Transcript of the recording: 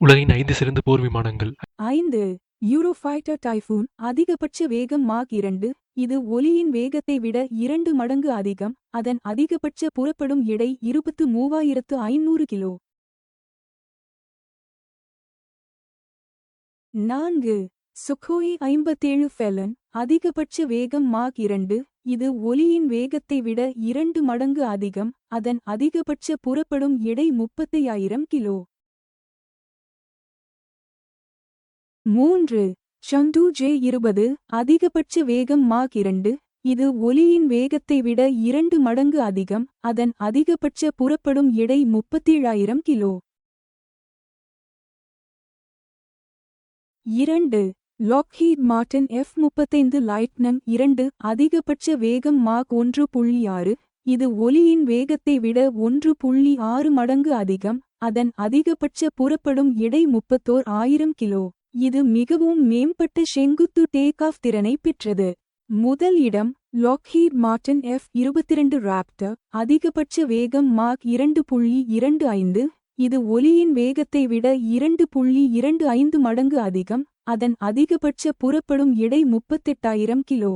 உலகின் ஐந்து சிறந்த போர் விமானங்கள். ஐந்து. யூரோஃபைட்டர் டைஃபூன் அதிகபட்ச வேகம் மாக் இரண்டு. இது ஒலியின் வேகத்தை விட இரண்டு மடங்கு அதிகம். அதன் அதிகபட்ச புறப்படும் எடை இருபத்து மூவாயிரத்து ஐநூறு கிலோ. நான்கு. சுகோயி ஐம்பத்தேழு ஃபெலன் அதிகபட்ச வேகம் மாக் இரண்டு. இது ஒலியின் வேகத்தை விட இரண்டு மடங்கு அதிகம். அதன் அதிகபட்ச புறப்படும் எடை முப்பத்தையாயிரம் கிலோ. மூன்று. சந்து ஜே இருபது அதிகபட்ச வேகம் மாக் இரண்டு. இது ஒலியின் வேகத்தை விட இரண்டு மடங்கு அதிகம். அதன் அதிகபட்ச புறப்படும் எடை முப்பத்தேழாயிரம் கிலோ. இரண்டு. லாக்ஹீட் மார்டன் எஃப் முப்பத்தைந்து லைட்னம் இரண்டு. அதிகபட்ச வேகம் மாக் ஒன்று புள்ளி ஆறு. இது ஒலியின் வேகத்தை விட ஒன்று புள்ளி ஆறு மடங்கு அதிகம். அதன் அதிகபட்ச புறப்படும் எடை முப்பத்தோர் ஆயிரம் கிலோ. இது மிகவும் மேம்பட்ட செங்குத்து டேக் ஆஃப் திறனை பெற்றது. முதல் இடம் லாக்ஹீட் மார்டன் எஃப் இருபத்திரண்டு ராப்டர் அதிகபட்ச வேகம் மாக் இரண்டு புள்ளி இரண்டு ஐந்து இது ஒலியின் வேகத்தை விட இரண்டு புள்ளி இரண்டு ஐந்து மடங்கு அதிகம் அதன் அதிகபட்ச புறப்படும் எடை முப்பத்தெட்டாயிரம் கிலோ.